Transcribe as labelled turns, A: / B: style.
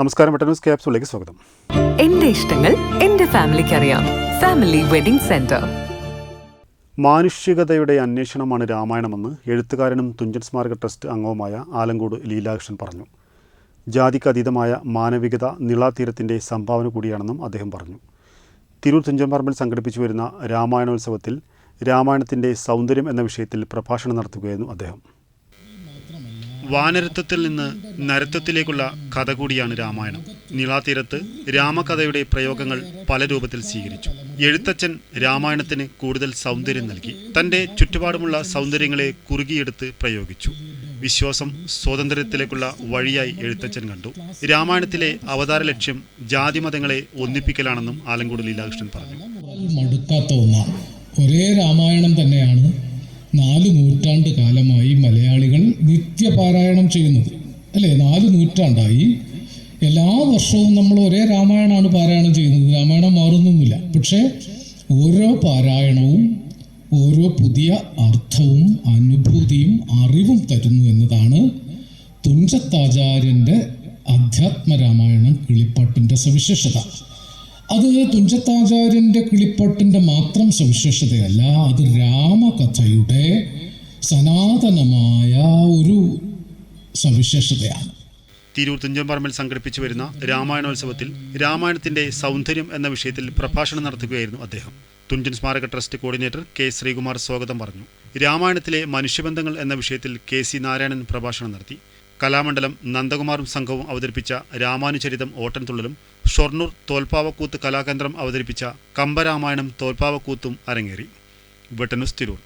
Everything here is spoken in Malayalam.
A: നമസ്കാരം ന്യൂസ് ക്യാപ്സിലേക്ക് സ്വാഗതം.
B: എന്റെ ഇഷ്ടങ്ങൾ എന്റെ ഫാമിലിക്ക് അറിയാം. Family wedding centre.
A: മാനുഷികതയുടെ അന്വേഷണമാണ് രാമായണമെന്ന് എഴുത്തുകാരനും തുഞ്ചൻ സ്മാരക ട്രസ്റ്റ് അംഗവുമായ ആലങ്കോട് ലീലാകൃഷ്ണൻ പറഞ്ഞു. ജാതിക്കതീതമായ മാനവികത നിളാതീരത്തിന്റെ സംഭാവന കൂടിയാണെന്നും അദ്ദേഹം പറഞ്ഞു. തിരൂർ തുഞ്ചൻ പറമ്പിൽ സംഘടിപ്പിച്ചു വരുന്ന രാമായണോത്സവത്തിൽ രാമായണത്തിന്റെ സൗന്ദര്യം എന്ന വിഷയത്തിൽ പ്രഭാഷണം നടത്തുകയായിരുന്നു അദ്ദേഹം. വാനരത്വത്തിൽ നിന്ന് നരത്വത്തിലേക്കുള്ള കഥ കൂടിയാണ് രാമായണം. നിളാതീരത്ത് രാമകഥയുടെ പ്രയോഗങ്ങൾ പല രൂപത്തിൽ സ്വീകരിച്ചു. എഴുത്തച്ഛൻ രാമായണത്തിന് കൂടുതൽ സൗന്ദര്യം നൽകി. തന്റെ ചുറ്റുപാടുമുള്ള സൗന്ദര്യങ്ങളെ കുറുകിയെടുത്ത് പ്രയോഗിച്ചു. വിശ്വാസം സ്വാതന്ത്ര്യത്തിലേക്കുള്ള വഴിയായി എഴുത്തച്ഛൻ കണ്ടു. രാമായണത്തിലെ അവതാര ലക്ഷ്യം ജാതിമതങ്ങളെ ഒന്നിപ്പിക്കലാണെന്നും ആലങ്കോട് ലീലാകൃഷ്ണൻ പറഞ്ഞു.
C: മടുക്കാത്ത ഒരേ രാമായണം തന്നെയാണ് നിത്യപാരായണം ചെയ്യുന്നത്. അല്ലേ? നാല് നൂറ്റാണ്ടായി. എല്ലാ വർഷവും നമ്മൾ ഒരേ രാമായണമാണ് പാരായണം ചെയ്യുന്നത്. രാമായണം മാറുന്നൊന്നുമില്ല. പക്ഷേ ഓരോ പാരായണവും ഓരോ പുതിയ അർത്ഥവും അനുഭൂതിയും അറിവും തരുന്നു എന്നതാണ് തുഞ്ചത്താചാര്യന്റെ അധ്യാത്മ രാമായണം കിളിപ്പാട്ടിന്റെ സവിശേഷത. അത് തുഞ്ചത്താചാര്യന്റെ കിളിപ്പാട്ടിന്റെ മാത്രം സവിശേഷതയല്ല അത് രാമകഥയുടെ സനാതനമായ ഒരു സവിശേഷതയാണ്.
A: തിരൂർ തുഞ്ചൻപറമ്പിൽ സംഘടിപ്പിച്ചു വരുന്ന രാമായണോത്സവത്തിൽ രാമായണത്തിന്റെ സൗന്ദര്യം എന്ന വിഷയത്തിൽ പ്രഭാഷണം നടത്തുകയായിരുന്നു അദ്ദേഹം. തുഞ്ചൻ സ്മാരക ട്രസ്റ്റ് കോർഡിനേറ്റർ കെ ശ്രീകുമാർ സ്വാഗതം പറഞ്ഞു. രാമായണത്തിലെ മനുഷ്യബന്ധങ്ങൾ എന്ന വിഷയത്തിൽ കെ സി നാരായണൻ പ്രഭാഷണം നടത്തി. കലാമണ്ഡലം നന്ദകുമാറും സംഘവും അവതരിപ്പിച്ച രാമാനുചരിതം ഓട്ടൻതുള്ളലും ഷൊർണൂർ തോൽപ്പാവക്കൂത്ത് കലാകേന്ദ്രം അവതരിപ്പിച്ച കമ്പരാമായണം തോൽപ്പാവക്കൂത്തും അരങ്ങേറി. വെട്ടനുസ് തിരൂർ.